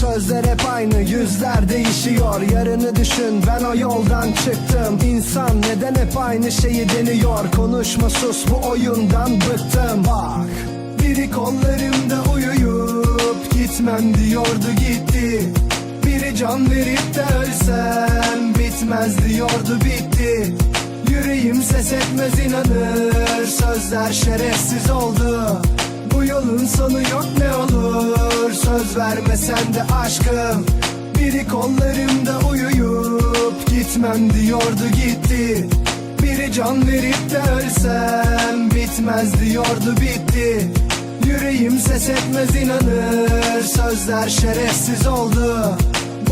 Sözler hep aynı yüzler değişiyor. Yarını düşün ben o yoldan çıktım. İnsan neden hep aynı şeyi deniyor? Konuşma sus bu oyundan bıktım. Bak biri kollarımda uyuyup Gitmem diyordu gitti. Biri can verip de ölsem Bitmez diyordu bitti. Yüreğim ses etmez inanır Sözler şerefsiz oldu. Bu yolun sonu yok ne vermesen de aşkım. Biri kollarımda uyuyup Gitmem diyordu gitti. Biri can verip de ölsem Bitmez diyordu bitti. Yüreğim ses etmez inanır Sözler şerefsiz oldu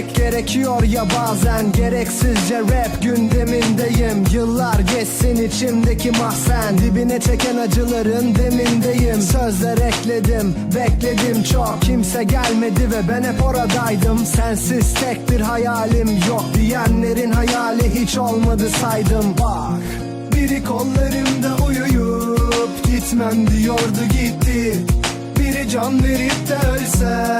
vermek gerekiyor ya bazen. Gereksizce rap gündemindeyim. Yıllar geçsin içimdeki mahzen. Dibine çeken acıların demindeyim. Sözler ekledim bekledim çok. Kimse gelmedi ve ben hep oradaydım. Sensiz tek bir hayalim yok Diyenlerin hayali hiç olmadı saydım. Bak biri kollarımda uyuyup Gitmem diyordu gitti. Biri can verip de ölsem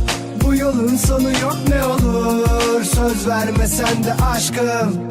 yolun sonu yok ne olur. Söz vermesen de aşkım